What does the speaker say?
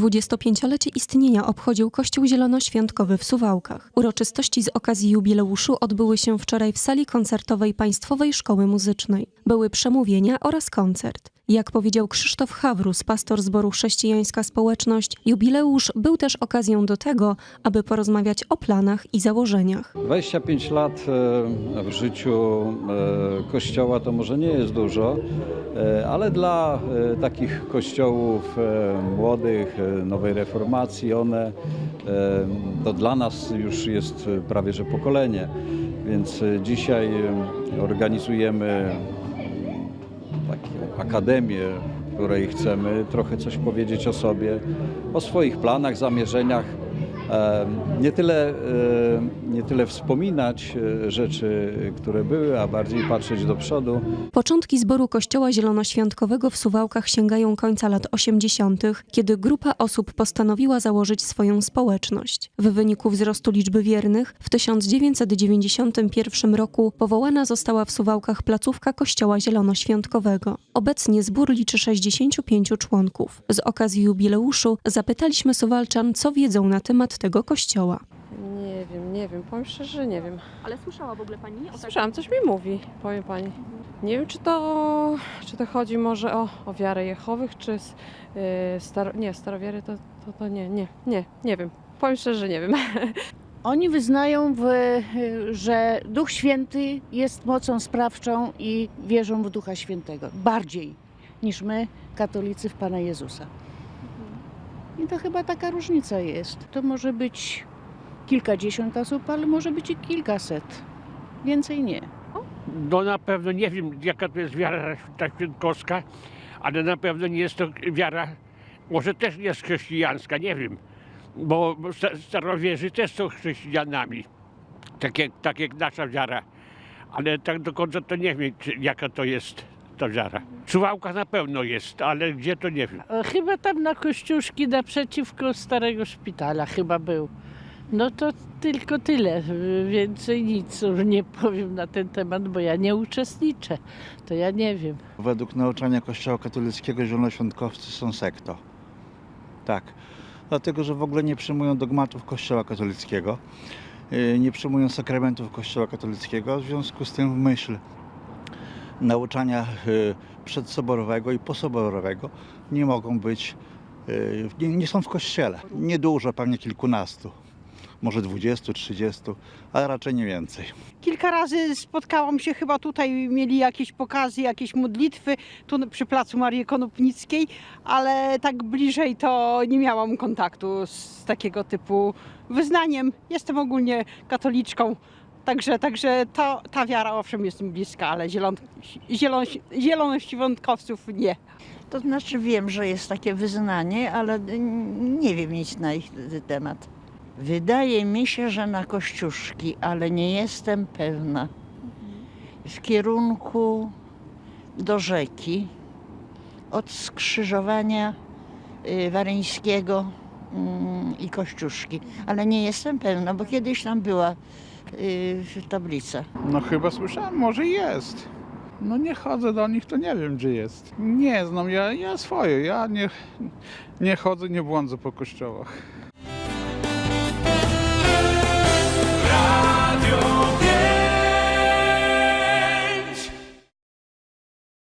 25-lecie istnienia obchodził Kościół Zielonoświątkowy w Suwałkach. Uroczystości z okazji jubileuszu odbyły się wczoraj w sali koncertowej Państwowej Szkoły Muzycznej. Były przemówienia oraz koncert. Jak powiedział Krzysztof Hawrus, pastor zboru Chrześcijańska Społeczność, jubileusz był też okazją do tego, aby porozmawiać o planach i założeniach. 25 lat e, w życiu e, kościoła to może nie jest dużo, e, ale dla takich kościołów młodych, nowej reformacji, one to dla nas już jest prawie że pokolenie. Więc dzisiaj organizujemy taką akademię, w której chcemy trochę coś powiedzieć o sobie, o swoich planach, zamierzeniach. Nie tyle, nie tyle wspominać e, rzeczy, które były, a bardziej patrzeć do przodu. Początki zboru Kościoła Zielonoświątkowego w Suwałkach sięgają końca lat 80., kiedy grupa osób postanowiła założyć swoją społeczność. W wyniku wzrostu liczby wiernych w 1991 roku powołana została w Suwałkach placówka Kościoła Zielonoświątkowego. Obecnie zbór liczy 65 członków. Z okazji jubileuszu zapytaliśmy Suwalczan, co wiedzą na temat tego kościoła. Nie wiem, nie wiem, powiem szczerze, że nie wiem. Ale słyszała w ogóle Pani o Słyszałam, coś mi mówi, powiem pani. Nie wiem, czy to, czy to chodzi może o, o wiarę Jehowych, czy z, yy, staro, nie, starowiary, to, to, to nie, nie, nie, nie wiem. Powiem szczerze, że nie wiem. Oni wyznają, w, że Duch Święty jest mocą sprawczą i wierzą w Ducha Świętego. Bardziej niż my, katolicy, w Pana Jezusa. I to chyba taka różnica jest. To może być kilkadziesiąt osób, ale może być i kilkaset. Więcej nie. No na pewno nie wiem, jaka to jest wiara ta świętkowska, ale na pewno nie jest to wiara, może też nie jest chrześcijańska, nie wiem, bo sta- starowierzy też są chrześcijanami, tak jak, tak jak nasza wiara, ale tak do końca to nie wiem, czy, jaka to jest ta wiara. Czuwałka na pewno jest, ale gdzie to nie wiem. E, Chyba tam na Kościuszki naprzeciwko starego szpitala chyba był. No to tylko tyle, y, więcej nic już nie powiem na ten temat, bo ja nie uczestniczę, to ja nie wiem. Według nauczania Kościoła katolickiego zielonoświątkowcy są sektą. Tak. Dlatego, że w ogóle nie przyjmują dogmatów Kościoła katolickiego, yy, nie przyjmują sakramentów Kościoła katolickiego, w związku z tym w myśl nauczania yy, przedsoborowego i posoborowego nie mogą być, yy, nie, nie są w kościele. Niedużo, pewnie kilkunastu, może dwudziestu, trzydziestu, ale raczej nie więcej. Kilka razy spotkałam się, chyba tutaj mieli jakieś pokazy, jakieś modlitwy, tu przy placu Marii Konopnickiej, ale tak bliżej to nie miałam kontaktu z takiego typu wyznaniem. Jestem ogólnie katoliczką, także, także to, ta wiara owszem jest mi bliska, ale zielon, zielon, nie. To znaczy wiem, że jest takie wyznanie, ale nie wiem nic na ich temat. Wydaje mi się, że na Kościuszki, ale nie jestem pewna. W kierunku do rzeki, od skrzyżowania y, Waryńskiego mm, i Kościuszki. Ale nie jestem pewna, bo kiedyś tam była tablica. No chyba słyszałem, może jest. No nie chodzę do nich, to nie wiem gdzie jest. Nie znam, ja, ja swoje, ja nie, nie chodzę, nie błądzę po kościołach.